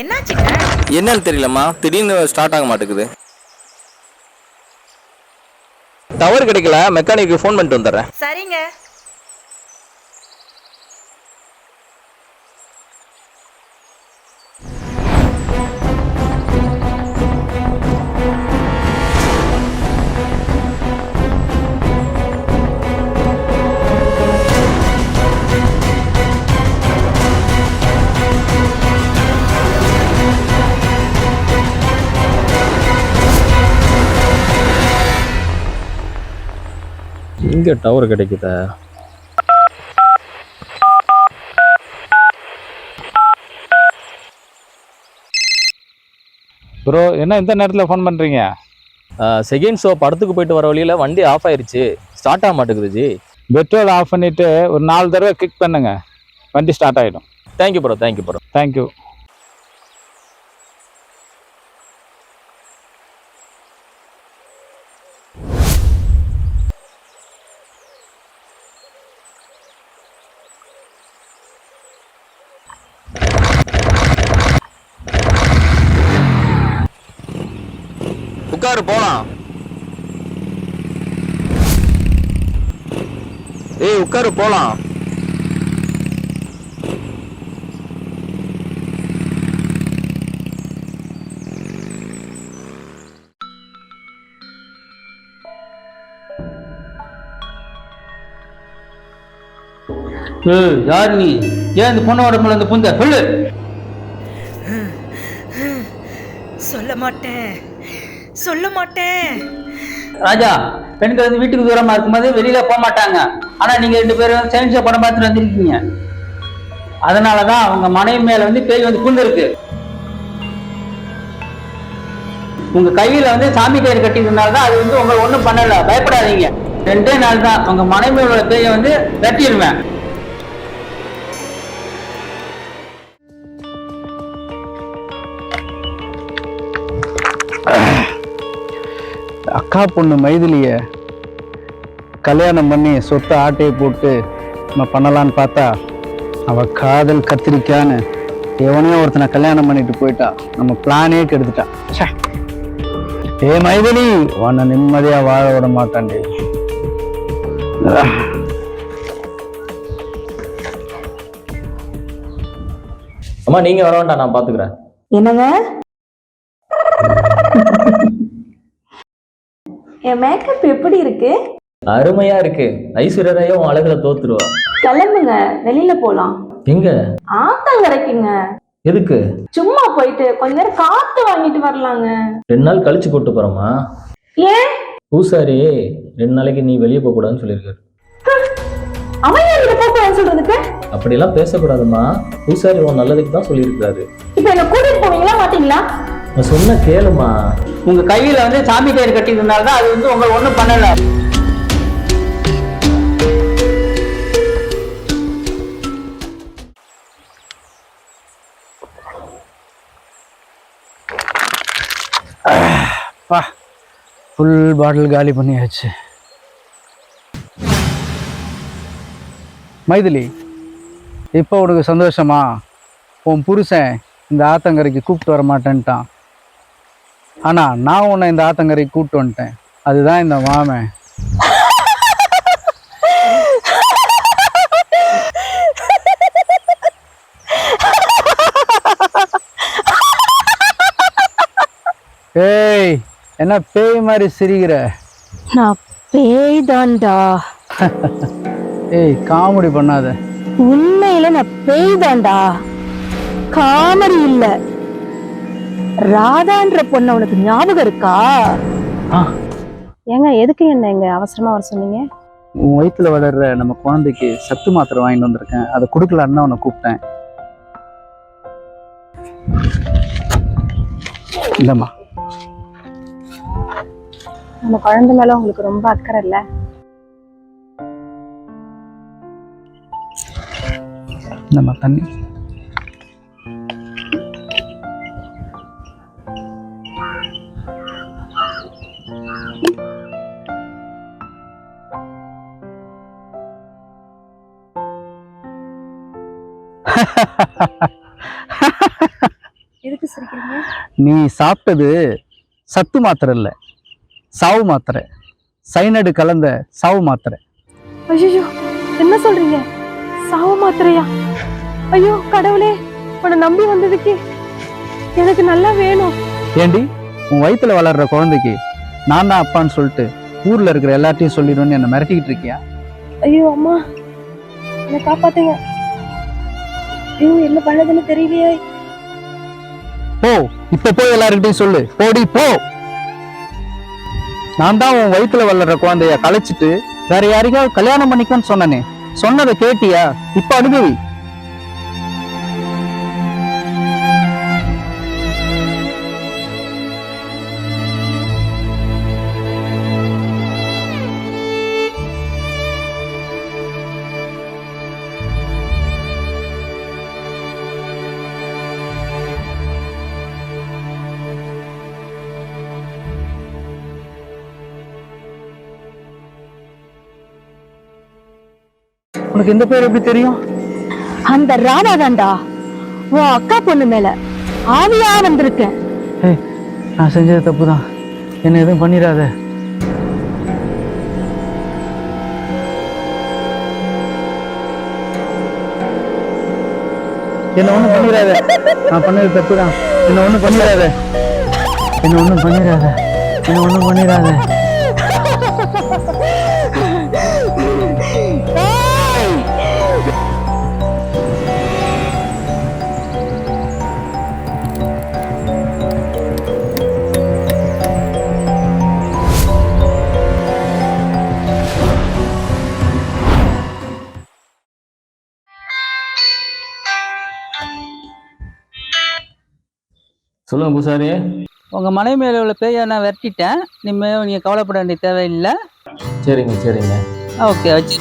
என்னாச்சுங்க? என்னன்னு தெரியலம்மா. திடீர்னு ஸ்டார்ட் ஆக மாட்டேங்குது. டவர் கிடைக்கல. மெக்கானிக்கு ஃபோன் பண்ணிட்டு வந்துடுறேன். சரிங்க. எங்கே டவர் கிடைக்குதா? ப்ரோ என்ன இந்த நேரத்தில் ஃபோன் பண்ணுறீங்க செகண்ட் ஷோ படத்துக்கு போயிட்டு வர வழியில் வண்டி ஆஃப் ஆயிருச்சு. ஸ்டார்ட் ஆக மாட்டேங்குது ஜி. பெட்ரோல் ஆஃப் பண்ணிவிட்டு ஒரு நாலு தடவை கிளிக் பண்ணுங்க. வண்டி ஸ்டார்ட் ஆகிடும் thank you bro thank you bro thank you உட்காரு போலாம். ஏய் உட்காரு போலாம். யார் நீ ஏன் இந்த பொண்ணு உடம்புல இந்த புந்த? சொல்லு. சொல்ல மாட்டேன். சொல்ல மாட்டேன். ராஜா பெண்கள் வந்து வீட்டுக்கு தூரமா இருக்கும்போது வெளியில போக மாட்டாங்க. ஆனா நீங்க ரெண்டு பேரும் சேமிச்ச படம் பார்த்துட்டு வந்திருக்கீங்க. அதனாலதான் அவங்க மனைவி மேல வந்து பேய் வந்து புந்திருக்கு உங்க கையில வந்து சாமி கயிறு கட்டியிருந்தனால தான் அது வந்து உங்களை ஒண்ணும் பண்ணல. பயப்படாதீங்க. ரெண்டே நாள் தான் உங்க மனைவியோட பேயை வந்து கட்டிடுவேன் அக்கா பொண்ணு மைதிலிய கல்யாணம் பண்ணி சொத்தை ஆட்டையை போட்டு நம்ம பண்ணலான்னு பார்த்தா அவ காதல் கத்திரிக்கான்னு எவனையோ ஒருத்தனை கல்யாணம் பண்ணிட்டு போயிட்டா. நம்ம பிளானே கெடுத்துட்டா. ஏ மைதிலி உன்னை நிம்மதியா வாழ விட மாட்டான்டி. அம்மா நீங்கள் வர வேண்டாம் நான் பார்த்துக்கிறேன் என்னங்க? என் மேக்கப் எப்படி இருக்கு? அருமையா இருக்கு. ஐஸ்வர்யா உன் அழகுல தோத்துருவா. கிளம்புங்க. வெளியில போலாம். எங்க? ஆத்தங்கரைக்குங்க எதுக்கு? சும்மா போயிட்டு கொஞ்ச நேரம் காத்து வாங்கிட்டு வரலாங்க. ரெண்டு நாள் கழிச்சு கூட்டு போறோமா? ஏன்? பூசாரி ரெண்டு நாளைக்கு நீ வெளியே போக கூடாதுன்னு சொல்லியிருக்காரு. அவன் ஏன் இதை போட்டு சொல்றதுக்கு? அப்படிலாம் பேசக்கூடாதும்மா. பூசாரி உன் நல்லதுக்கு தான் சொல்லியிருக்காரு இப்ப என்ன கூட்டிட்டு போவீங்களா மாட்டீங்களா? நான் சொன்ன கேளுமா. உங்க கையில வந்து சாமி கயிறு கட்டியிருந்தனால தான் அது வந்து உங்களை ஒண்ணும் பண்ணல. பா ஃபுல் பாட்டில் காலி பண்ணியாச்சு. மைதிலி இப்போ உனக்கு சந்தோஷமா? உன் புருஷன் இந்த ஆத்தங்கரைக்கு கூப்பிட்டு வர மாட்டேன்ட்டான். ஆனால் நான் உன்னை இந்த ஆத்தங்கரைக்கு கூப்பிட்டு வந்துட்டேன். அதுதான் இந்த மாமன் ஏய் என்ன பேய் மாதிரி சிரிக்கிற? நான் பேய் தான்டா ஏய் காமெடி பண்ணாத. உண்மையில நான் பேய் தான்டா காமெடி இல்ல. ராதான்ற பொண்ணு உனக்கு ஞாபகம் இருக்கா. ஏங்க எதுக்கு என்ன இங்க அவசரமா வர சொன்னீங்க? உன் வயித்துல வளர்ற நம்ம குழந்தைக்கு சத்து மாத்திரை வாங்கிட்டு வந்திருக்கேன். அதை கொடுக்கலான்னு தான் உன்னை கூப்பிட்டேன். இல்லம்மா நம்ம குழந்தை மேல உங்களுக்கு ரொம்ப அக்கறை இல்ல. இந்தம்மா தண்ணி. நீ சாப்பிட்டது சத்து மாத்திரை இல்லை. சாவு மாத்திரை. சைனடு கலந்த சாவு மாத்திரை. ஐயோ என்ன சொல்றீங்க? சாவு மாத்திரையா? ஐயோ கடவுளே உன்னை நம்பி வந்ததுக்கு எனக்கு நல்லா வேணும். ஏண்டி உன் வயித்துல வளர்ற குழந்தைக்கு நான் தான் அப்பான்னு சொல்லிட்டு ஊர்ல இருக்கிற எல்லாத்தையும் சொல்லிடுவேன்னு என்னை மிரட்டிக்கிட்டு இருக்கியா? ஐயோ அம்மா என்னை காப்பாத்துங்க. ஐயோ என்ன பண்ணதுன்னு தெரியலையே. போ இப்ப போய் எல்லாருக்கிட்டையும் சொல்லு. போடி போ. நான் தான் உன் வயித்துல வளர்ற குழந்தைய கலைச்சிட்டு வேற யாரையாவது கல்யாணம் பண்ணிக்கன்னு சொன்னனே. சொன்னதை கேட்டியா? இப்ப அனுபவி. உனக்கு இந்த பேர் எப்படி தெரியும்? அந்த ராதா தான்டா உன் அக்கா பொண்ணு மேல ஆவியா வந்திருக்கேன். ஏய் நான் செஞ்சது தப்பு தான் என்ன எதுவும் பண்ணிடாத. என்ன ஒண்ணும் பண்ணிடாத. நான் பண்ணது தப்பு தான் என்ன ஒண்ணும் பண்ணிடாத. என்ன ஒண்ணும் பண்ணிடாத. என்ன ஒண்ணும் பண்ணிடாத. சொல்லுங்க பூசாரி. உங்க மனைவி மேல உள்ள பேயை நான் விரட்டிட்டேன். இனிமே நீங்க கவலைப்பட வேண்டிய தேவையில்லை. சரிங்க சரிங்க. ஓகே வச்சு